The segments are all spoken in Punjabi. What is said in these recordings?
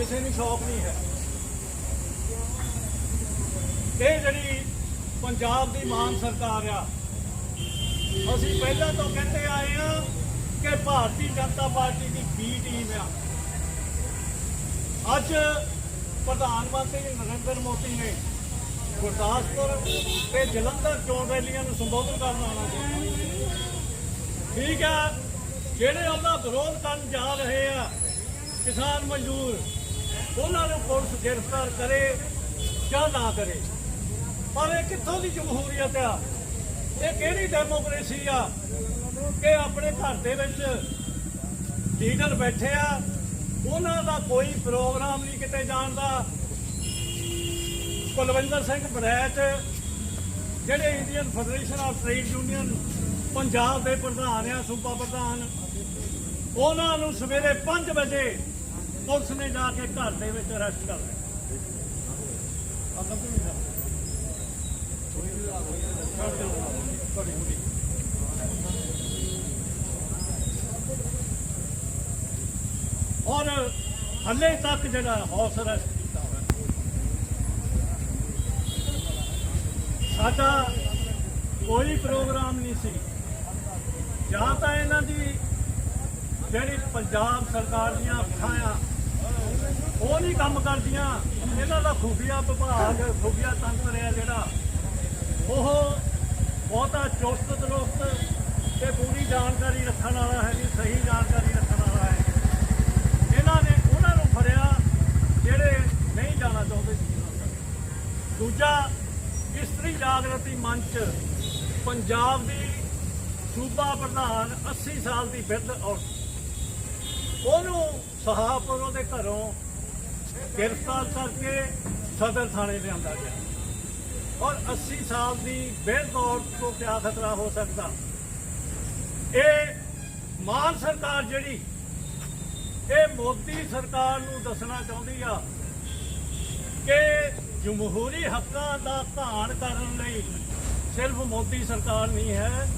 ਕਿਸੇ ਨੂੰ ਸ਼ੌਕ ਨਹੀਂ ਹੈ। ਇਹ ਜਿਹੜੀ ਪੰਜਾਬ ਦੀ ਮਾਨ ਸਰਕਾਰ ਆ, ਅਸੀਂ ਪਹਿਲਾਂ ਤੋਂ ਕਹਿੰਦੇ ਆਏ ਆ ਕਿ ਭਾਰਤੀ ਜਨਤਾ ਪਾਰਟੀ ਦੀ ਬੀ ਟੀਮ ਆ। ਅੱਜ ਪ੍ਰਧਾਨ ਮੰਤਰੀ ਨਰਿੰਦਰ ਮੋਦੀ ਨੇ ਗੁਰਦਾਸਪੁਰ ਤੇ ਜਲੰਧਰ ਚੋਣ ਰੈਲੀਆਂ ਨੂੰ ਸੰਬੋਧਨ ਕਰਨ ਆਉਣਾ ਸੀ। ਠੀਕ ਆ, ਜਿਹੜੇ ਉਹਦਾ ਵਿਰੋਧ ਕਰਨ ਜਾ ਰਹੇ ਆ, ਕਿਸਾਨ ਮਜ਼ਦੂਰ ਉਹਨਾਂ ਨੂੰ ਪੁਲਿਸ ਗ੍ਰਿਫਤਾਰ ਕਰੇ ਜਾਂ ਨਾ ਕਰੇ। ਪਰ ਇਹ ਕਿੱਥੋਂ ਦੀ ਜਮਹੂਰੀਅਤ ਆ? ਇਹ ਕਿਹੜੀ ਡੈਮੋਕ੍ਰੇਸੀ ਆ? ਕਿ ਆਪਣੇ ਘਰ ਦੇ ਵਿੱਚ ਲੀਡਰ ਬੈਠੇ ਆ। ਉਹਨਾਂ ਦਾ ਕੋਈ ਪ੍ਰੋਗਰਾਮ ਨਹੀਂ ਕਿਤੇ ਜਾਣ ਦਾ। ਕੁਲਵਿੰਦਰ ਸਿੰਘ ਬਰੈਚ, ਜਿਹੜੇ Indian federation of trade union Punjab ਦੇ ਪ੍ਰਧਾਨ ਆ, ਸੂਬਾ ਪ੍ਰਧਾਨ, ਉਹਨਾਂ ਨੂੰ ਸਵੇਰੇ 5 ਵਜੇ ਪੁਲਿਸ ਨੇ ਜਾ ਕੇ ਘਰ ਦੇ ਵਿੱਚ ਅਰੈਸਟ ਕਰ ਲਿਆ। ਔਰ ਹੱਲੇ ਤੱਕ ਜਿਹੜਾ ਹਾਊਸ ਅਰੈਸਟ ਕੀਤਾ ਹੋਇਆ। ਸਾਡਾ ਕੋਈ ਪ੍ਰੋਗਰਾਮ ਨਹੀਂ ਸੀ। ਜਾਂ ਤਾਂ ਇਹਨਾਂ ਦੀ ਜਿਹੜੀ ਪੰਜਾਬ ਸਰਕਾਰ ਦੀਆਂ ਅੱਖਾਂ ਆ ਉਹ ਨਹੀਂ ਕੰਮ ਕਰਦੀਆਂ। ਇਹਨਾਂ ਦਾ ਖੁਫੀਆ ਵਿਭਾਗ, ਖੁਫੀਆ ਤੰਤਰ ਹੈ ਜਿਹੜਾ। ਉਹ ਬਹੁਤਾ ਚੁਸਤ ਦਰੁਸਤ ਤੇ ਪੂਰੀ ਜਾਣਕਾਰੀ ਰੱਖਣ ਵਾਲਾ ਹੈ ਜੀ, ਸਹੀ ਜਾਣਕਾਰੀ ਰੱਖਣ ਵਾਲਾ ਹੈ। ਇਹਨਾਂ ਨੇ ਉਹਨਾਂ ਨੂੰ ਫੜਿਆ ਜਿਹੜੇ ਨਹੀਂ ਜਾਣਾ ਚਾਹੁੰਦੇ ਸੀ। ਦੂਜਾ, ਇਸਤਰੀ ਜਾਗਰਤੀ ਮੰਚ, ਪੰਜਾਬ ਦੀ ਸੂਬਾ ਪ੍ਰਧਾਨ 80 ਸਾਲ ਦੀ ਬਿਰਧ ਔਰਤ। ਉਹਨੂੰ ਸਹਾਪੁਰ ਉਹਦੇ ਘਰੋਂ ਗ੍ਰਿਫਤਾਰ ਕਰਕੇ ਸਦਰ ਥਾਣੇ ਲਿਆਂਦਾ ਗਿਆ। ਔਰ 80 ਸਾਲ ਦੀ ਬਿਰਧ ਤੋਂ ਕਿਆ ਖਤਰਾ ਹੋ ਸਕਦਾ? ਇਹ ਮਾਨ ਸਰਕਾਰ ਜਿਹੜੀ, ਇਹ ਮੋਦੀ ਸਰਕਾਰ ਨੂੰ ਦੱਸਣਾ ਚਾਹੁੰਦੀ ਆ ਕਿ ਜਮਹੂਰੀ ਹੱਕਾਂ ਦਾ ਧਾਨ ਕਰਨ ਲਈ ਸਿਰਫ ਮੋਦੀ ਸਰਕਾਰ ਨਹੀਂ ਹੈ,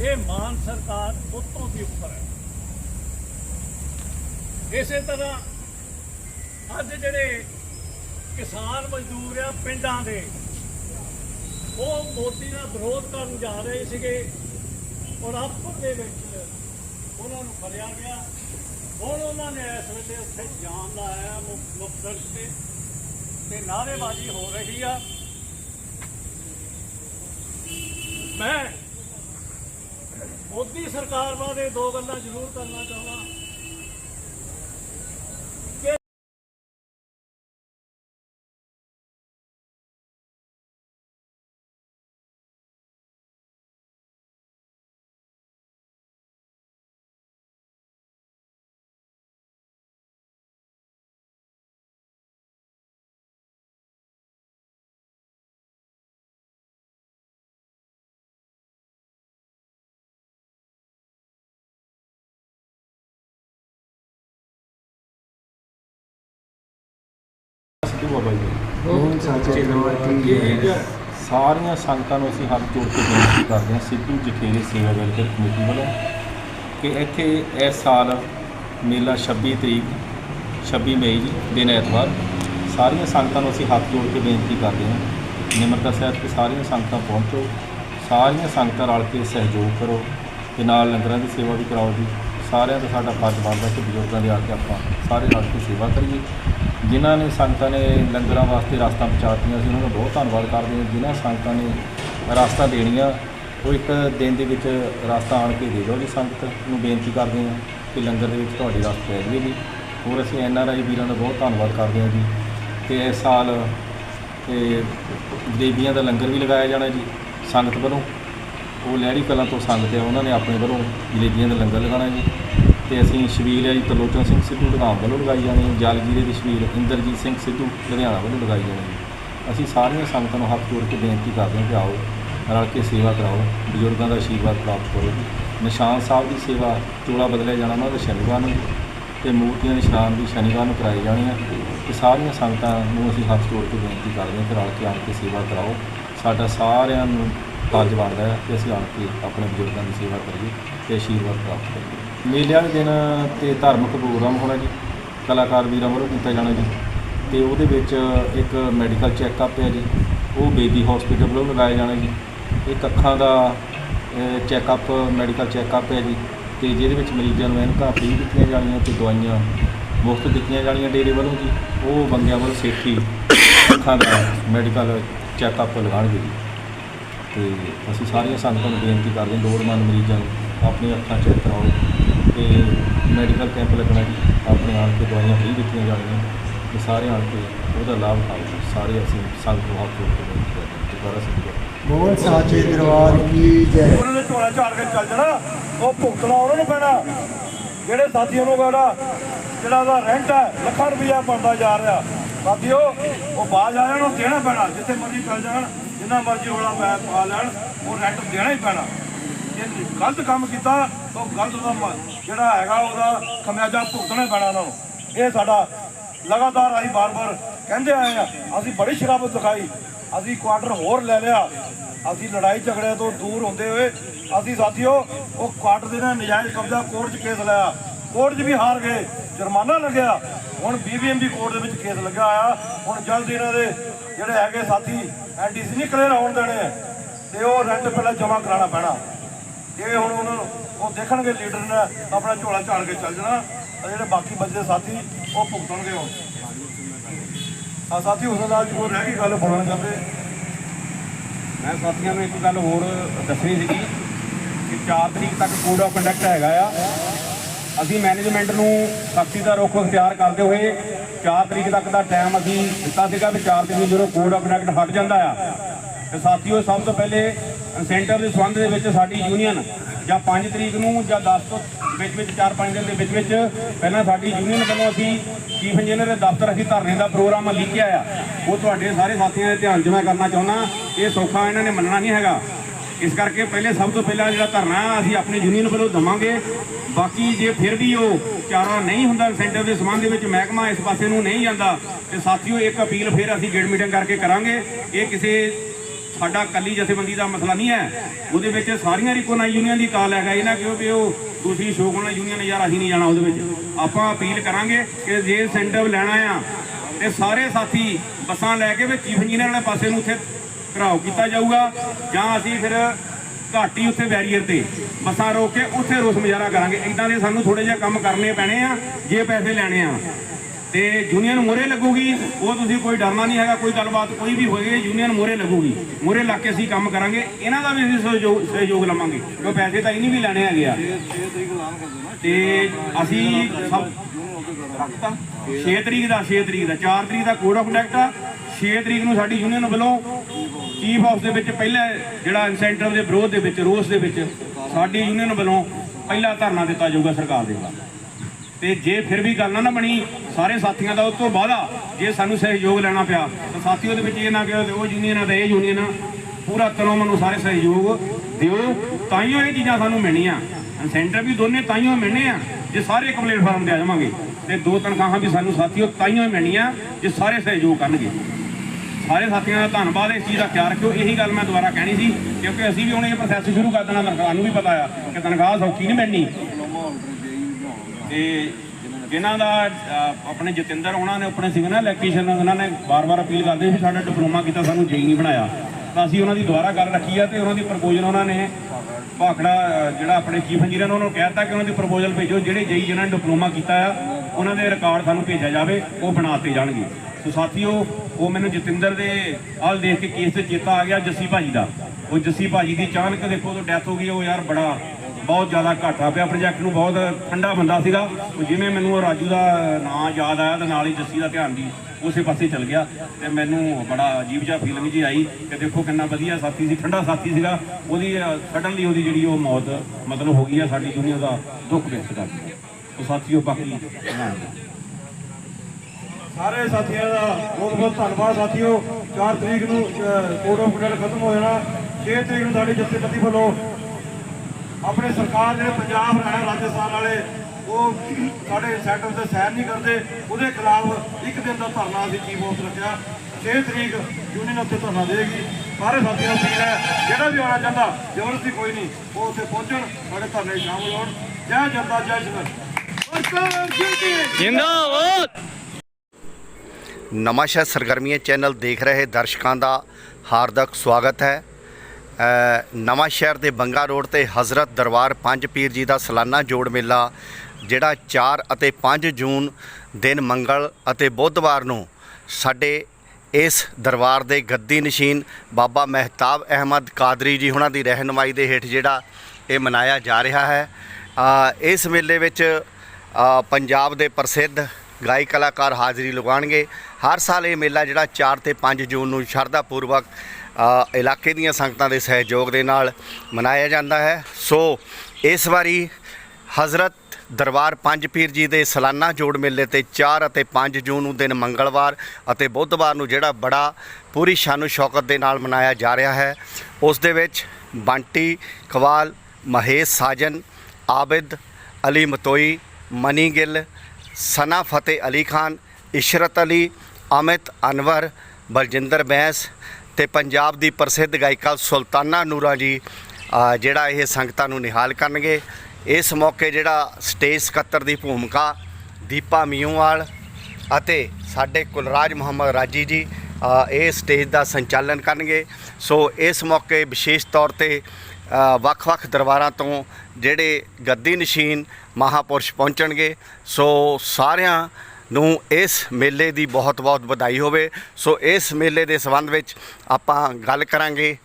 ਇਹ ਮਾਨ ਸਰਕਾਰ ਉਤੋਂ ਦੀ ਉੱਪਰ ਹੈ। ਇਸੇ ਤਰ੍ਹਾਂ ਅੱਜ ਜਿਹੜੇ ਕਿਸਾਨ ਮਜ਼ਦੂਰ ਆ ਪਿੰਡਾਂ ਦੇ, ਉਹ ਮੋਦੀ ਦਾ ਵਿਰੋਧ ਕਰਨ ਜਾ ਰਹੇ ਸੀਗੇ ਔਰ ਆਪਸ ਦੇ ਵਿੱਚ ਉਹਨਾਂ ਨੂੰ ਫੜਿਆ ਗਿਆ। ਹੁਣ ਉਹਨਾਂ ਨੇ ਇਸ ਵੇਲੇ ਉੱਥੇ ਜਾਣ ਲਾਇਆ ਮੁੱਖ ਮੁੱਖ ਤੇ ਤੇ ਨਾਅਰੇਬਾਜ਼ੀ ਹੋ ਰਹੀ ਆ। ਮੈਂ ਮੋਦੀ ਸਰਕਾਰ ਬਾਰੇ ਦੋ ਗੱਲਾਂ ਜ਼ਰੂਰ ਕਰਨਾ ਚਾਹੁੰਦਾ ਸਿੱਧੂ ਬਾਬਾ ਜੀ ਉਹ ਸਾਚੇ ਦਰਬਾਰ ਕੀ ਇਹ ਸਾਰੀਆਂ ਸੰਗਤਾਂ ਨੂੰ ਅਸੀਂ ਹੱਥ ਜੋੜ ਕੇ ਬੇਨਤੀ ਕਰਦੇ ਹਾਂ ਸਿੱਧੂ ਜਖੇਰੇ ਸੇਵਾ ਵੈਲਫੇਅਰ ਕਮੇਟੀ ਵੱਲੋਂ ਕਿ ਇੱਥੇ ਇਸ ਸਾਲ ਮੇਲਾ 26 ਤਰੀਕ 26 ਮਈ ਜੀ ਦਿਨ ਐਤਵਾਰ ਸਾਰੀਆਂ ਸੰਗਤਾਂ ਨੂੰ ਅਸੀਂ ਹੱਥ ਜੋੜ ਕੇ ਬੇਨਤੀ ਕਰਦੇ ਹਾਂ ਨਿਮਰਤਾ ਸਹਿਤ ਕਿ ਸਾਰੀਆਂ ਸੰਗਤਾਂ ਪਹੁੰਚੋ ਸਾਰੀਆਂ ਸੰਗਤਾਂ ਰਲ ਕੇ ਸਹਿਯੋਗ ਕਰੋ ਤੇ ਨਾਲ ਲੰਗਰਾਂ ਦੀ ਸੇਵਾ ਵੀ ਕਰਾਓ ਜੀ। ਸਾਰਿਆਂ ਦਾ ਸਾਡਾ ਫਰਜ਼ ਬਣਦਾ ਕਿ ਬਜ਼ੁਰਗਾਂ ਦੇ ਆ ਕੇ ਆਪਾਂ ਸਾਰੇ ਰਲ ਕੇ ਸੇਵਾ ਕਰੀਏ। ਜਿਨ੍ਹਾਂ ਨੇ ਸੰਗਤਾਂ ਨੇ ਲੰਗਰਾਂ ਵਾਸਤੇ ਰਸਤਾ ਪਹੁੰਚਾਤੀਆਂ ਸੀ, ਉਹਨਾਂ ਦਾ ਬਹੁਤ ਧੰਨਵਾਦ ਕਰਦੇ ਹਾਂ। ਜਿਨ੍ਹਾਂ ਸੰਗਤਾਂ ਨੇ ਰਸਤਾ ਦੇਣੀਆਂ, ਉਹ ਇੱਕ ਦਿਨ ਦੇ ਵਿੱਚ ਰਸਤਾ ਆਣ ਕੇ ਦੇ ਦਿਓ ਜੀ ਸੰਗਤ ਨੂੰ ਬੇਨਤੀ ਕਰਦੇ ਹਾਂ ਕਿ ਲੰਗਰ ਦੇ ਵਿੱਚ ਤੁਹਾਡੀ ਰਸਤ ਪੈ ਜਾਵੇ ਜੀ। ਹੋਰ ਅਸੀਂ ਐਨ ਆਰ ਆਈ ਵੀਰਾਂ ਦਾ ਬਹੁਤ ਧੰਨਵਾਦ ਕਰਦੇ ਹਾਂ ਜੀ ਤੇ ਇਸ ਸਾਲ ਤੇ ਦੇਵੀਆਂ ਦਾ ਲੰਗਰ ਵੀ ਲਗਾਇਆ ਜਾਣਾ ਜੀ ਸੰਗਤ ਵੱਲੋਂ। ਉਹ ਲਹਿਰੀ ਕਲਾਂ ਤੋਂ ਸੰਗਤ ਹੈ, ਉਹਨਾਂ ਨੇ ਆਪਣੇ ਵੱਲੋਂ ਜਲੇਬੀਆਂ ਦਾ ਲੰਗਰ ਲਗਾਉਣਾ ਜੀ। ਤੇ ਅਸੀਂ ਸ਼ਬੀਲ ਹੈ ਜੀ ਤਰਲੋਚਨ ਸਿੰਘ ਸਿੱਧੂ ਲੁਧਿਆਣਾ ਵੱਲੋਂ ਲਗਾਈ ਜਾਣੀ ਹੈ। ਜਲਜੀਰੇ ਦੀ ਸ਼ਬੀਲ ਇੰਦਰਜੀਤ ਸਿੰਘ ਸਿੱਧੂ ਲੁਧਿਆਣਾ ਵੱਲੋਂ ਲਗਾਈ ਜਾਣੀ ਹੈ। ਅਸੀਂ ਸਾਰੀਆਂ ਸੰਗਤਾਂ ਨੂੰ ਹੱਥ ਜੋੜ ਕੇ ਬੇਨਤੀ ਕਰਦੇ ਹਾਂ ਕਿ ਆਓ, ਰਲ ਕੇ ਸੇਵਾ ਕਰਾਓ, ਬਜ਼ੁਰਗਾਂ ਦਾ ਆਸ਼ੀਰਵਾਦ ਪ੍ਰਾਪਤ ਕਰੋ ਨਿਸ਼ਾਨ ਸਾਹਿਬ ਦੀ ਸੇਵਾ ਚੋਲਾ ਬਦਲਿਆ ਜਾਣਾ, ਉਹਨਾਂ ਦੇ ਸ਼ਨੀਵਾਰ ਨੂੰ ਜੀ ਤੇ ਮੂਰਤੀਆਂ ਦੇ ਇਸ਼ਨਾਨ ਵੀ ਸ਼ਨੀਵਾਰ ਨੂੰ ਕਰਾਏ ਜਾਣੀ ਆ। ਤੇ ਸਾਰੀਆਂ ਸੰਗਤਾਂ ਨੂੰ ਅਸੀਂ ਹੱਥ ਜੋੜ ਕੇ ਬੇਨਤੀ ਕਰਦੇ ਹਾਂ ਕਿ ਰਲ ਕੇ ਆਣ ਕੇ ਸੇਵਾ ਕਰਾਓ। ਸਾਡਾ ਸਾਰਿਆਂ ਨੂੰ ਫਰਜ਼ ਬਣਦਾ ਹੈ ਕਿ ਅਸੀਂ ਆਣ ਕੇ ਆਪਣੇ ਬਜ਼ੁਰਗਾਂ ਦੀ ਸੇਵਾ ਕਰੀਏ ਤੇ ਆਸ਼ੀਰਵਾਦ ਪ੍ਰਾਪਤ ਕਰੀਏ। ਮੇਲੇ ਵਾਲੇ ਦਿਨ ਤੇ ਧਾਰਮਿਕ ਪ੍ਰੋਗਰਾਮ ਹੋਣਾ ਜੀ, ਕਲਾਕਾਰ ਵੀਰਾਂ ਵੱਲੋਂ ਕੀਤਾ ਜਾਣਾ ਜੀ। ਤੇ ਉਹਦੇ ਵਿੱਚ ਇੱਕ ਮੈਡੀਕਲ ਚੈੱਕਅਪ ਹੈ ਜੀ, ਉਹ ਬੇਦੀ ਹਸਪੀਟਲ ਵੱਲੋਂ ਲਗਾਇਆ ਜਾਣਾ ਜੀ। ਇੱਕ ਅੱਖਾਂ ਦਾ ਚੈੱਕਅਪ, ਮੈਡੀਕਲ ਚੈੱਕਅਪ ਹੈ ਜੀ। ਤੇ ਜਿਹਦੇ ਵਿੱਚ ਮਰੀਜ਼ਾਂ ਨੂੰ ਐਨਕਾਂ ਫ੍ਰੀ ਦਿੱਤੀਆਂ ਜਾਣੀਆਂ ਤੇ ਦਵਾਈਆਂ ਮੁਫਤ ਦਿੱਤੀਆਂ ਜਾਣੀਆਂ ਡੇਰੇ ਵੱਲੋਂ ਜੀ। ਉਹ ਬੰਦਿਆਂ ਵੱਲੋਂ ਸੇਖੀ ਅੱਖਾਂ ਦਾ ਮੈਡੀਕਲ ਚੈੱਕਅਪ ਲਗਾਉਣਗੇ ਜੀ। ਤੇ ਅਸੀਂ ਸਾਰੀਆਂ ਸੰਗਤਾਂ ਨੂੰ ਬੇਨਤੀ ਕਰਦੇ ਹਾਂ, ਲੋੜਵੰਦ ਮਰੀਜ਼ਾਂ ਨੂੰ ਆਪਣੀਆਂ ਅੱਖਾਂ ਚੈੱਕ ਕਰਾਓ। ਤੇ ਮੈਡੀਕਲ ਕੈਂਪ ਲੱਗਣਾ ਜੀ। ਆਪਣੇ ਆਣ ਕੇ ਦਵਾਈਆਂ ਫ੍ਰੀ ਦਿੱਤੀਆਂ ਜਾਣਗੀਆਂ। ਤੇ ਸਾਰੇ ਆਣ ਕੇ ਉਹਦਾ ਲਾਭ ਉਠਾਓ ਸਾਰੇ ਅਸੀਂ ਸੰਗਤ ਨੂੰ ਹੱਥ ਜੋੜ ਕੇ ਬੇਨਤੀ ਕਰਦੇ ਹਾਂ ਦੁਬਾਰਾ ਸਿੱਧੂ ਬੋਲ ਸਾਚੇ ਦਰਬਾਰ ਕੀ ਜੈ। ਉਹਨਾਂ ਨੇ ਝੋਲਾ ਝਾੜ ਕੇ ਚੱਲ ਜਾਣਾ। ਉਹ ਭੁਗਤਣਾ ਉਹਨਾਂ ਨੂੰ ਪੈਣਾ। ਜਿਹੜੇ ਸਾਥੀਆਂ ਨੂੰ ਕਹਿਣਾ ਜਿਹੜਾ ਉਹਦਾ ਰੈਂਟ ਹੈ ਲੱਖਾਂ ਰੁਪਈਆ ਬਣਦਾ ਜਾ ਰਿਹਾ। ਸਾਥੀਓ ਉਹ ਬਾਜ ਆ ਜਾਣ ਉਹ ਦੇਣਾ ਪੈਣਾ। ਜਿੱਥੇ ਮਰਜ਼ੀ ਚੱਲ ਜਾਣ ਜਿੰਨਾ ਮਰਜ਼ੀ ਰੋਲਾ ਪੈ ਲੈਣ ਉਹ ਰੈਂਟ ਦੇਣਾ ਹੀ ਪੈਣਾ। ਗਲਤ ਕੰਮ ਕੀਤਾ, ਤਾਂ ਉਹ ਗਲਤ ਦਾ ਜਿਹੜਾ ਹੈਗਾ ਉਹਦਾ ਖਮਿਆਜਾ ਭੁਗਤਣਾ ਪੈਣਾ ਉਹਨਾਂ ਨੂੰ। ਇਹ ਸਾਡਾ ਲਗਾਤਾਰ ਅਸੀਂ ਬਾਰ-ਬਾਰ ਕਹਿੰਦੇ ਆਏ ਆ ਅਸੀਂ ਬੜੀ ਸ਼ਰਾਬਤ ਦਿਖਾਈ ਅਸੀਂ ਕੁਆਟਰ ਹੋਰ ਲੈ ਲਿਆ। ਅਸੀਂ ਲੜਾਈ ਝਗੜਿਆਂ ਤੋਂ ਦੂਰ ਹੁੰਦੇ ਹੋਏ, ਅਸੀਂ ਸਾਥੀਓ, ਉਹ ਕੁਆਟਰ ਦੇ ਨਾਲ ਨਜਾਇਜ਼ ਕਬਜ਼ਾ ਕੋਰਟ 'ਚ ਕੇਸ ਲਾਇਆ। ਕੋਰਟ 'ਚ ਵੀ ਹਾਰ ਗਏ। ਜੁਰਮਾਨਾ ਲੱਗਿਆ। ਹੁਣ ਬੀਬੀਐਮਬੀ ਕੋਰਟ ਦੇ ਵਿੱਚ ਕੇਸ ਲੱਗਾ ਆ ਹੁਣ ਜਲਦੀ ਇਹਨਾਂ ਦੇ ਜਿਹੜੇ ਹੈਗੇ ਸਾਥੀ ਐਨਡੀਸੀ ਨਹੀਂ ਕਲੀਅਰ ਹੋਣ ਦੇਣੇ। ਤੇ ਉਹ ਰੈਂਟ ਪਹਿਲਾਂ ਜਮ੍ਹਾਂ ਕਰਾਉਣਾ ਪੈਣਾ। ਜਿਵੇਂ ਹੁਣ ਉਹਨਾਂ ਨੂੰ ਉਹ ਦੇਖਣਗੇ ਲੀਡਰ ਨੇ ਆਪਣਾ ਝੋਲਾ ਝਾੜ ਕੇ ਚੱਲ ਜਾਣਾ, ਤੇ ਜਿਹੜੇ ਬਾਕੀ ਬੱਚੇ ਸਾਥੀ ਉਹ ਭੁਗਤਣਗੇ ਹੁਣ ਆ ਸਾਥੀ ਉਸ ਨਾਲ ਜੋ ਰਹਿ ਗਈ ਗੱਲ ਬੋਲਣਾ ਚਾਹੁੰਦੇ ਮੈਂ ਸਾਥੀਆਂ ਨੂੰ ਇੱਕ ਗੱਲ ਹੋਰ ਦੱਸਣੀ ਸੀਗੀ ਕਿ 4 ਤਰੀਕ ਤੱਕ ਕੋਡ ਆਫ ਕੰਡਕਟ ਹੈਗਾ ਆ। ਅਸੀਂ ਮੈਨੇਜਮੈਂਟ ਨੂੰ ਸਖਤੀ ਦਾ ਰੁਖ ਅਖਤਿਆਰ ਕਰਦੇ ਹੋਏ 4 ਤਰੀਕ ਤੱਕ ਦਾ ਟਾਈਮ ਅਸੀਂ ਦਿੱਤਾ ਸੀਗਾ ਵੀ 4 ਤਰੀਕ ਨੂੰ ਜਦੋਂ ਕੋਡ ਆਫ ਕੰਡਕਟ ਹਟ ਜਾਂਦਾ ਆ, ਤੇ ਸਾਥੀਓ ਸਭ ਤੋਂ ਪਹਿਲੇ ਸੈਂਟਰ ਦੇ ਸੰਬੰਧ ਦੇ ਵਿੱਚ ਸਾਡੀ ਯੂਨੀਅਨ ਜਾਂ 5 ਤਰੀਕ ਨੂੰ ਜਾਂ 10 ਤੋਂ ਵਿੱਚ ਵਿੱਚ 4-5 ਦਿਨ ਦੇ ਵਿੱਚ ਵਿੱਚ ਪਹਿਲਾਂ ਸਾਡੀ ਯੂਨੀਅਨ ਵੱਲੋਂ ਅਸੀਂ ਚੀਫ ਇੰਜੀਨੀਅਰ ਦੇ ਦਫ਼ਤਰ ਅਸੀਂ ਧਰਨੇ ਦਾ ਪ੍ਰੋਗਰਾਮ ਲਿਖਿਆ ਆ। ਉਹ ਤੁਹਾਡੇ ਸਾਰੇ ਸਾਥੀਆਂ ਦੇ ਧਿਆਨ 'ਚ ਮੈਂ ਕਰਨਾ ਚਾਹੁੰਦਾ, ਇਹ ਸੌਖਾ ਇਹਨਾਂ ਨੇ ਮੰਨਣਾ ਨਹੀਂ ਹੈਗਾ। ਇਸ ਕਰਕੇ ਪਹਿਲੇ ਸਭ ਤੋਂ ਪਹਿਲਾਂ ਜਿਹੜਾ ਧਰਨਾ ਅਸੀਂ ਆਪਣੀ ਯੂਨੀਅਨ ਵੱਲੋਂ ਦਵਾਂਗੇ। ਬਾਕੀ ਜੇ ਫਿਰ ਵੀ ਉਹ ਚਾਰਾ ਨਹੀਂ ਹੁੰਦਾ ਸੈਂਟਰ ਦੇ ਸਬੰਧ ਦੇ ਵਿੱਚ ਮਹਿਕਮਾ ਇਸ ਪਾਸੇ ਨੂੰ ਨਹੀਂ ਜਾਂਦਾ, ਤੇ ਸਾਥੀਓ ਇੱਕ ਅਪੀਲ ਫਿਰ ਅਸੀਂ ਗੇਟ ਮੀਟਿੰਗ ਕਰਕੇ ਕਰਾਂਗੇ। ਇਹ ਕਿਸੇ ਸਾਡਾ ਕੱਲੀ ਜਥੇਬੰਦੀ ਦਾ ਮਸਲਾ ਨਹੀਂ ਹੈ। ਉਹਦੇ ਵਿੱਚ ਸਾਰੀਆਂ ਰਿਕੋਨਾਈ ਯੂਨੀਅਨ ਦੀ ਕਾਲ ਹੈਗਾ ਇਹਨਾਂ ਨਾ ਕਿਉਂ ਵੀ ਉਹ ਦੂਸਰੀ ਸ਼ੋਗਨ ਯੂਨੀਅਨ ਯਾਰ ਅਸੀਂ ਨਹੀਂ ਜਾਣਾ ਉਹਦੇ ਵਿੱਚ। ਆਪਾਂ ਅਪੀਲ ਕਰਾਂਗੇ ਕਿ ਜੇ ਸੈਂਟਰ ਲੈਣਾ ਆ ਤੇ ਸਾਰੇ ਸਾਥੀ ਬੱਸਾਂ ਲੈ ਕੇ ਵੀ ਚੀਫ ਇੰਜੀਨੀਅਰ ਵਾਲੇ ਪਾਸੇ ਨੂੰ ਉੱਥੇ ਘਰਾਓ ਕੀਤਾ ਜਾਊਗਾ ਜਾਂ ਅਸੀਂ ਫਿਰ ਘਾਟੀ ਉੱਥੇ ਬੈਰੀਅਰ ਤੇ ਬੱਸਾਂ ਰੋਕ ਕੇ ਉੱਥੇ ਰੋਸ ਮੁਜ਼ਾਹਰਾ ਕਰਾਂਗੇ। ਇਦਾਂ ਦੇ ਸਾਨੂੰ ਥੋੜੇ ਜਿਹਾ ਕੰਮ ਕਰਨੇ ਪੈਣੇ ਆ, ਜੇ ਪੈਸੇ ਲੈਣੇ ਆ। ਤੇ ਯੂਨੀਅਨ ਮੋਰੇ ਲੱਗੂਗੀ, ਉਹ ਤੁਸੀਂ ਕੋਈ ਡਰਨਾ ਨਹੀਂ ਹੈਗਾ, ਕੋਈ ਗੱਲਬਾਤ ਕੋਈ ਵੀ ਹੋਏਗੀ, ਯੂਨੀਅਨ ਮੋਰੇ ਲੱਗੂਗੀ। ਮੋਰੇ ਲੱਗ ਕੇ ਅਸੀਂ ਕੰਮ ਕਰਾਂਗੇ, ਇਹਨਾਂ ਦਾ ਵੀ ਅਸੀਂ ਸਹਿਯੋਗ ਸਹਿਯੋਗ ਲਵਾਂਗੇ। ਕਿਉਂ ਪੈਸੇ ਤਾਂ ਇਹਨੀ ਵੀ ਲੈਣੇ ਹੈਗੇ ਆ। ਤੇ ਅਸੀਂ ਸਭ ਰੱਖਤਾ। 6 ਤਰੀਕ ਦਾ 6 ਤਰੀਕ ਦਾ 4 ਤਰੀਕ ਦਾ ਕੋਡ ਆਫ ਕੰਡਕਟ ਆ। 6 ਤਰੀਕ ਨੂੰ ਸਾਡੀ ਯੂਨੀਅਨ ਵੱਲੋਂ ਚੀਫ ਹਾਊਸ ਦੇ ਵਿੱਚ ਪਹਿਲਾ ਜਿਹੜਾ ਇਨਸੈਂਟਿਵ ਦੇ ਵਿਰੋਧ ਦੇ ਵਿੱਚ, ਰੋਸ ਦੇ ਵਿੱਚ ਸਾਡੀ ਯੂਨੀਅਨ ਵੱਲੋਂ ਪਹਿਲਾ ਧਰਨਾ ਦਿੱਤਾ ਜਾਊਗਾ ਸਰਕਾਰ ਦੇ ਖਿਲਾਫ ਤੇ ਜੇ ਫਿਰ ਵੀ ਗੱਲ ਨਾ ਬਣੀ ਸਾਰੇ ਸਾਥੀਆਂ ਦਾ, ਉਸ ਤੋਂ ਬਾਅਦ ਜੇ ਸਾਨੂੰ ਸਹਿਯੋਗ ਲੈਣਾ ਪਿਆ, ਤਾਂ ਸਾਥੀਓ ਦੇ ਵਿੱਚ ਇਹ ਨਾ ਕਿਹੋ ਤੇ ਉਹ ਯੂਨੀਅਨ ਆ ਤੇ ਇਹ ਯੂਨੀਅਨ ਆ। ਪੂਰਾ ਤਨੋਂ ਮੈਨੂੰ ਸਾਰੇ ਸਹਿਯੋਗ ਦਿਓ ਤਾਂ ਹੀ ਇਹ ਚੀਜ਼ਾਂ ਸਾਨੂੰ ਮਿਲਣੀਆਂ। ਸੈਂਟਰ ਵੀ ਦੋਨੇ ਤਾਂ ਤਾਈਓ ਮਿਲਣੇ ਆ, ਜੇ ਸਾਰੇ ਇੱਕ ਪਲੇਟਫਾਰਮ ਤੇ ਆ ਜਾਵਾਂਗੇ। ਤੇ ਦੋ ਤਨਖਾਹਾਂ ਵੀ ਸਾਨੂੰ ਸਾਥੀਓ ਤਾਂ ਹੀ ਮਿਲਣੀਆਂ, ਜੇ ਸਾਰੇ ਸਹਿਯੋਗ ਕਰਨਗੇ। ਸਾਰੇ ਸਾਥੀਆਂ ਦਾ ਧੰਨਵਾਦ, ਇਸ ਚੀਜ਼ ਦਾ ਖਿਆਲ ਰੱਖਿਓ। ਇਹੀ ਗੱਲ ਮੈਂ ਦੁਬਾਰਾ ਕਹਿਣੀ ਸੀ, ਕਿਉਂਕਿ ਅਸੀਂ ਵੀ ਹੁਣ ਇਹ ਪ੍ਰੋਸੈਸ ਸ਼ੁਰੂ ਕਰ ਦੇਣਾ ਤਨਖਾਹ ਨੂੰ ਵੀ ਪਤਾ ਆ, ਕਿ ਤਨਖਾਹ ਸੌਖੀ ਨਹੀਂ ਮਿਲਣੀ। ਤੇ ਜਿਨ੍ਹਾਂ ਦਾ ਆਪਣੇ ਜਤਿੰਦਰ ਉਹਨਾਂ ਨੇ, ਆਪਣੇ ਸੀਗੇ ਨਾ ਇਲੈਕਟ੍ਰੀਸ਼ੀਅਨ ਉਹਨਾਂ ਨੇ ਵਾਰ-ਵਾਰ ਅਪੀਲ ਕਰਦੇ ਸੀ, ਸਾਡਾ ਡਿਪਲੋਮਾ ਕੀਤਾ, ਸਾਨੂੰ ਜੇਈ ਨਹੀਂ ਬਣਾਇਆ। ਤਾਂ ਅਸੀਂ ਉਹਨਾਂ ਦੀ ਦੁਬਾਰਾ ਗੱਲ ਰੱਖੀ ਆ ਤੇ ਉਹਨਾਂ ਦੀ ਪ੍ਰਪੋਜ਼ਲ ਉਹਨਾਂ ਨੇ ਭਾਖੜਾ ਜਿਹੜਾ ਆਪਣੇ ਚੀਫ ਇੰਜੀਨੀਅਰ ਉਹਨਾਂ ਨੂੰ ਕਹਿਤਾ ਕਿ ਉਹਨਾਂ ਦੀ ਪ੍ਰਪੋਜ਼ਲ ਭੇਜੋ, ਜਿਹੜੇ ਜੇਈ ਜਿਨ੍ਹਾਂ ਨੇ ਡਿਪਲੋਮਾ ਕੀਤਾ ਆ, ਉਹਨਾਂ ਦੇ ਰਿਕਾਰਡ ਸਾਨੂੰ ਭੇਜਿਆ ਜਾਵੇ, ਉਹ ਬਣਾਤੇ ਜਾਣਗੇ। ਸੋ ਸਾਥੀਓ, ਉਹ ਮੈਨੂੰ ਜਤਿੰਦਰ ਦੇ ਹਾਲ ਦੇਖ ਕੇ ਕੇਸ ਤੇ ਚੇਤਾ ਆ ਗਿਆ ਜੱਸੀ ਭਾਜੀ ਦਾ। ਉਹ ਜੱਸੀ ਭਾਜੀ ਦੀ ਅਚਾਨਕ ਦੇਖੋ ਉਹ ਡੈਥ ਹੋ ਗਈ, ਉਹ ਯਾਰ ਬੜਾ ਬਹੁਤ ਜ਼ਿਆਦਾ ਘਾਟਾ ਪਿਆ ਪ੍ਰੋਜੈਕਟ ਨੂੰ, ਬਹੁਤ ਠੰਡਾ ਬੰਦਾ ਸੀਗਾ। ਜਿਵੇਂ ਮੈਨੂੰ ਉਹ ਰਾਜੂ ਦਾ ਨਾਂ ਯਾਦ ਆਇਆ ਤੇ ਨਾਲ ਹੀ ਜੱਸੀ ਦਾ ਧਿਆਨ ਵੀ ਉਸੇ ਪਾਸੇ ਚਲ ਗਿਆ ਤੇ ਮੈਨੂੰ ਬੜਾ ਅਜੀਬ ਜਿਹਾ ਫੀਲਿੰਗ ਜੀ ਆਈ ਕਿ ਦੇਖੋ ਕਿੰਨਾ ਵਧੀਆ ਸਾਥੀ ਸੀ, ਠੰਡਾ ਸਾਥੀ ਸੀਗਾ। ਉਹਦੀ ਸਡਨਲੀ ਉਹਦੀ ਜਿਹੜੀ ਉਹ ਮੌਤ ਮਤਲਬ ਹੋ ਗਈ ਆ ਸਾਡੀ ਦੁਨੀਆ ਦਾ ਦੁੱਖ ਵਿਅਕਤ ਕਰਦੀ ਹੈ। ਉਹ ਸਾਥੀਓ ਬਾਕੀ ਸਾਰੇ ਸਾਥੀਆਂ ਦਾ ਬਹੁਤ ਬਹੁਤ ਧੰਨਵਾਦ ਸਾਥੀਓ। 4 ਤਰੀਕ ਨੂੰ ਕੋਡ ਆਫ ਕੰਡਕਟ ਖਤਮ ਹੋ ਜਾਣਾ। 6 ਤਰੀਕ ਨੂੰ ਸਾਡੀ ਜਥੇਬੰਦੀ ਵੱਲੋਂ ਆਪਣੇ ਸਰਕਾਰ ਜਿਹੜੇ ਪੰਜਾਬ ਹਰਿਆਣਾ ਰਾਜਸਥਾਨ ਵਾਲੇ ਉਹ ਸਾਡੇ ਸੈਂਟਰ ਤੇ ਸਹਿਨ ਨਹੀਂ ਕਰਦੇ ਉਹਦੇ ਖਿਲਾਫ ਇੱਕ ਦਿਨ ਦਾ ਧਰਨਾ ਅਸੀਂ ਚੀਫ ਆਫਿਸ ਰੱਖਿਆ। 6 ਤਰੀਕ ਯੂਨੀਅਨ ਉੱਤੇ ਧਰਨਾ ਦੇਗੀ ਸਾਰੇ ਸਾਥੀਆਂ ਨੂੰ ਅਪੀਲ ਹੈ ਜਿਹੜਾ ਵੀ ਆਉਣਾ ਚਾਹੁੰਦਾ ਜ਼ਬਰਦਸਤੀ ਕੋਈ ਨਹੀਂ ਉਹ ਉੱਥੇ ਪਹੁੰਚਣ ਸਾਡੇ ਧਰਨੇ ਸ਼ਾਮਲ ਹੋਣ। ਜੈ ਜਨਤਾ ਜੈ ਸਰਕਾਰ ਜਿੰਦਾਬਾਦ! ਨਵਾਂਸ਼ਹਿਰ ਸਰਗਰਮੀਆਂ ਚੈਨਲ ਦੇਖ ਰਹੇ ਦਰਸ਼ਕਾਂ ਦਾ ਹਾਰਦਿਕ ਸਵਾਗਤ ਹੈ। ਅ, ਨਵਾਂਸ਼ਹਿਰ ਦੇ ਬੰਗਾ ਰੋਡ ਤੇ ਹਜ਼ਰਤ ਦਰਬਾਰ ਪੰਜ ਪੀਰ ਜੀ ਦਾ ਸਾਲਾਨਾ ਜੋੜ ਮੇਲਾ ਜਿਹੜਾ 4 ਅਤੇ 5 ਜੂਨ ਦਿਨ ਮੰਗਲ ਅਤੇ ਬੁੱਧਵਾਰ ਨੂੰ ਸਾਡੇ ਇਸ ਦਰਬਾਰ ਦੇ ਗੱਦੀ ਨਸ਼ੀਨ ਬਾਬਾ ਮਹਿਤਾਬ ਅਹਿਮਦ ਕਾਦਰੀ ਜੀ ਉਹਨਾਂ ਦੀ ਰਹਿਨਮਾਈ ਦੇ ਹੇਠ ਜਿਹੜਾ ਇਹ ਮਨਾਇਆ ਜਾ ਰਿਹਾ ਹੈ। ਇਸ ਮੇਲੇ ਵਿੱਚ ਪੰਜਾਬ ਦੇ ਪ੍ਰਸਿੱਧ ਗਾਇਕ ਕਲਾਕਾਰ ਹਾਜ਼ਰੀ ਲਗਾਉਣਗੇ। ਹਰ ਸਾਲ ਇਹ ਮੇਲਾ ਜਿਹੜਾ 4 ਤੇ 5 ਜੂਨ ਨੂੰ ਸ਼ਰਧਾ ਪੂਰਵਕ ਇਲਾਕੇ ਦੀਆਂ ਸੰਗਤਾਂ ਦੇ ਸਹਿਯੋਗ ਦੇ ਨਾਲ ਮਨਾਇਆ ਜਾਂਦਾ ਹੈ। ਸੋ ਇਸ ਵਾਰੀ ਹਜ਼ਰਤ ਦਰਬਾਰ ਪੰਜ ਪੀਰ ਜੀ ਦੇ ਸਾਲਾਨਾ ਜੋੜ ਮੇਲੇ ਤੇ 4 ਅਤੇ 5 ਜੂਨ ਨੂੰ ਦਿਨ ਮੰਗਲਵਾਰ ਅਤੇ ਬੁੱਧਵਾਰ ਨੂੰ ਜਿਹੜਾ ਬੜਾ ਪੂਰੀ ਸ਼ਾਨੋ ਸ਼ੌਕਤ ਦੇ ਨਾਲ ਮਨਾਇਆ ਜਾ ਰਿਹਾ ਹੈ। ਉਸ ਦੇ ਵਿੱਚ ਬੰਟੀ, ਕਵਾਲ, ਮਹੇਸ਼ ਸਾਜਨ, ਆਬਿਦ, ਅਲੀ ਮਤੋਈ, ਮਨੀ ਗਿੱਲ, ਸਨਾ ਫਤਿਹ ਅਲੀ ਖਾਨ, ਇਸ਼ਰਤ ਅਲੀ, ਅਮਿਤ ਅਨਵਰ, ਬਲਜਿੰਦਰ ਬੈਂਸ ਤੇ ਪੰਜਾਬ ਦੀ ਪ੍ਰਸਿੱਧ ਗਾਇਕਾ ਸੁਲਤਾਨਾ ਨੂਰਾ ਜੀ ਜਿਹੜਾ ਇਹ ਸੰਗਤਾਂ ਨੂੰ ਨਿਹਾਲ ਕਰਨਗੇ। ਇਸ ਮੌਕੇ ਜਿਹੜਾ ਸਟੇਜ ਸਕੱਤਰ ਦੀ ਭੂਮਿਕਾ ਦੀਪਾ ਮੀਓਵਾਲ ਅਤੇ ਸਾਡੇ ਕੁਲਰਾਜ ਮੁਹੰਮਦ ਰਾਜੀ ਜੀ ਇਹ ਸਟੇਜ ਦਾ ਸੰਚਾਲਨ ਕਰਨਗੇ। ਸੋ ਇਸ ਮੌਕੇ ਵਿਸ਼ੇਸ਼ ਤੌਰ ਤੇ ਵੱਖ-ਵੱਖ ਦਰਬਾਰਾਂ ਤੋਂ ਜਿਹੜੇ ਗੱਦੀ ਨਸ਼ੀਨ ਮਹਾਪੁਰਸ਼ ਪਹੁੰਚਣਗੇ। ਸੋ ਸਾਰਿਆਂ ਨੂੰ ਇਸ ਮੇਲੇ ਦੀ ਬਹੁਤ-ਬਹੁਤ ਵਧਾਈ ਹੋਵੇ। ਸੋ ਇਸ ਮੇਲੇ ਦੇ ਸੰਬੰਧ ਵਿੱਚ ਆਪਾਂ ਗੱਲ ਕਰਾਂਗੇ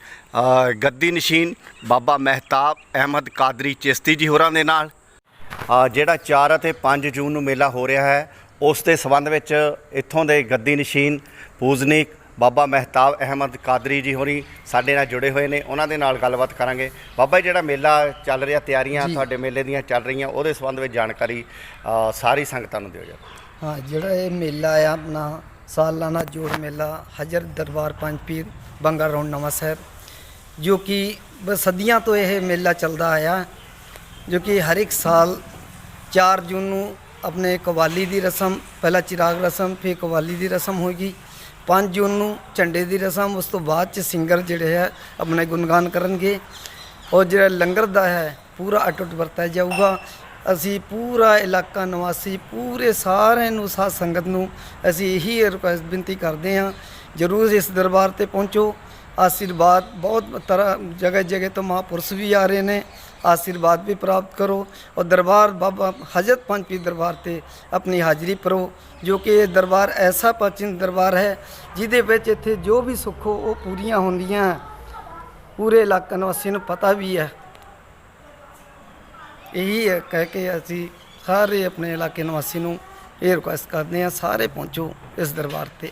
ਗੱਦੀ ਨਸ਼ੀਨ ਬਾਬਾ ਮਹਿਤਾਬ ਅਹਿਮਦ ਕਾਦਰੀ ਚਿਸ਼ਤੀ ਜੀ ਹੋਰਾਂ ਦੇ ਨਾਲ। ਜਿਹੜਾ 4 ਅਤੇ 5 ਜੂਨ ਨੂੰ ਮੇਲਾ ਹੋ ਰਿਹਾ ਹੈ ਉਸ ਦੇ ਸੰਬੰਧ ਵਿੱਚ ਇੱਥੋਂ ਦੇ ਗੱਦੀ ਨਸ਼ੀਨ ਪੂਜਨੀਕ ਬਾਬਾ ਮਹਿਤਾਬ ਅਹਿਮਦ ਕਾਦਰੀ ਜੀ ਹੋਰੀ ਸਾਡੇ ਨਾਲ ਜੁੜੇ ਹੋਏ ਨੇ। ਉਹਨਾਂ ਦੇ ਨਾਲ ਗੱਲਬਾਤ ਕਰਾਂਗੇ। ਬਾਬਾ ਜੀ, ਜਿਹੜਾ ਮੇਲਾ ਚੱਲ ਰਿਹਾ ਤਿਆਰੀਆਂ ਤੁਹਾਡੇ ਮੇਲੇ ਦੀਆਂ ਚੱਲ ਰਹੀਆਂ ਉਹਦੇ ਸੰਬੰਧ ਵਿੱਚ ਜਾਣਕਾਰੀ ਸਾਰੀ ਸੰਗਤਾਂ ਨੂੰ ਦਿਓ ਜੀ। ਹਾਂ, ਜਿਹੜਾ ਇਹ ਮੇਲਾ ਆ, ਆਪਣਾ ਸਾਲਾਨਾ ਜੋੜ ਮੇਲਾ, ਹਜਰ ਦਰਬਾਰ ਪੰਜ ਪੀਰ ਬੰਗਾ ਰੌਂਡ ਨਵਾਂ ਸਾਹਿਬ, ਜੋ ਕਿ ਸਦੀਆਂ ਤੋਂ ਇਹ ਮੇਲਾ ਚੱਲਦਾ ਆਇਆ, ਜੋ ਕਿ ਹਰ ਇੱਕ ਸਾਲ 4 ਜੂਨ ਨੂੰ ਆਪਣੇ ਕਵਾਲੀ ਦੀ ਰਸਮ, ਪਹਿਲਾਂ ਚਿਰਾਗ ਰਸਮ, ਫਿਰ ਕਵਾਲੀ ਦੀ ਰਸਮ ਹੋਏਗੀ। 5 ਜੂਨ ਨੂੰ ਝੰਡੇ ਦੀ ਰਸਮ, ਉਸ ਤੋਂ ਬਾਅਦ ਚ ਸਿੰਗਰ ਜਿਹੜੇ ਹੈ ਆਪਣੇ ਗੁਣਗਾਨ ਕਰਨਗੇ। ਔਰ ਜਿਹੜਾ ਲੰਗਰ ਦਾ ਹੈ, ਪੂਰਾ ਅਟੁੱਟ ਵਰਤਿਆ ਜਾਊਗਾ। ਅਸੀਂ ਪੂਰਾ ਇਲਾਕਾ ਨਿਵਾਸੀ, ਪੂਰੇ ਸਾਰਿਆਂ ਨੂੰ, ਸਾਧ ਸੰਗਤ ਨੂੰ ਅਸੀਂ ਇਹੀ ਰਿਕੁਐਸਟ ਬੇਨਤੀ ਕਰਦੇ ਹਾਂ, ਜਰੂਰ ਇਸ ਦਰਬਾਰ ਤੇ ਪਹੁੰਚੋ। ਆਸ਼ੀਰਵਾਦ ਬਹੁਤ ਤਰ੍ਹਾਂ ਜਗ੍ਹਾ ਜਗ੍ਹਾ ਤੋਂ ਮਹਾਂਪੁਰਸ਼ ਵੀ ਆ ਰਹੇ ਨੇ। ਆਸ਼ੀਰਵਾਦ ਵੀ ਪ੍ਰਾਪਤ ਕਰੋ ਔਰ ਦਰਬਾਰ ਬਾਬਾ ਹਜ਼ਰਤ ਪੰਜ ਦਰਬਾਰ ਤੇ ਆਪਣੀ ਹਾਜ਼ਰੀ ਭਰੋ, ਜੋ ਕਿ ਇਹ ਦਰਬਾਰ ਐਸਾ ਪ੍ਰਾਚੀਨ ਦਰਬਾਰ ਹੈ, ਜਿਹਦੇ ਵਿੱਚ ਇੱਥੇ ਜੋ ਵੀ ਸੁੱਖੋ ਉਹ ਪੂਰੀਆਂ ਹੁੰਦੀਆਂ। ਪੂਰੇ ਇਲਾਕਾ ਨਿਵਾਸੀਆਂ ਨੂੰ ਪਤਾ ਵੀ ਹੈ। ਇਹੀ ਹੈ ਕਹਿ ਕੇ ਅਸੀਂ ਸਾਰੇ ਆਪਣੇ ਇਲਾਕੇ ਨਿਵਾਸੀ ਨੂੰ ਇਹ ਰਿਕੁਐਸਟ ਕਰਦੇ ਹਾਂ, ਸਾਰੇ ਪਹੁੰਚੋ ਇਸ ਦਰਬਾਰ ਤੇ।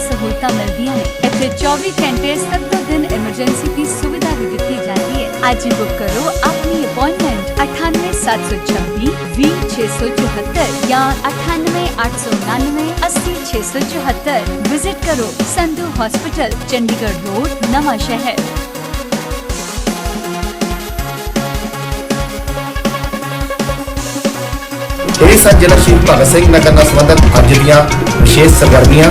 ਸਹੂਲਤਾਂ ਮਿਲਦੀਆਂ ਨੇ ਇੱਥੇ 24 ਘੰਟੇ 7 ਦਿਨ ਐਮਰਜੈਂਸੀ ਦੀ ਸੁਵਿਧਾ ਵੀ ਦਿੱਤੀ ਜਾਂਦੀ ਹੈ ਅੱਜ ਹੀ ਬੁੱਕ ਕਰੋ ਆਪਣੀ ਅਪਾਇੰਟਮੈਂਟ 98726 20674 ਜਾਂ 9889 80674 ਵਿਜ਼ਿਟ ਕਰੋ ਸੰਧੂ ਹਸਪੀਟਲ ਚੰਡੀਗੜ੍ਹ ਰੋਡ ਨਵਾਂ ਸ਼ਹਿਰ ਇਹ ਸਨ ਜ਼ਿਲ੍ਹਾ ਸ਼ਹੀਦ ਭਗਤ ਸਿੰਘ ਨਗਰ ਨਾਲ ਸੰਬੰਧਿਤ ਅੱਜ ਦੀਆਂ ਵਿਸ਼ੇਸ਼ ਸਰਗਰਮੀਆਂ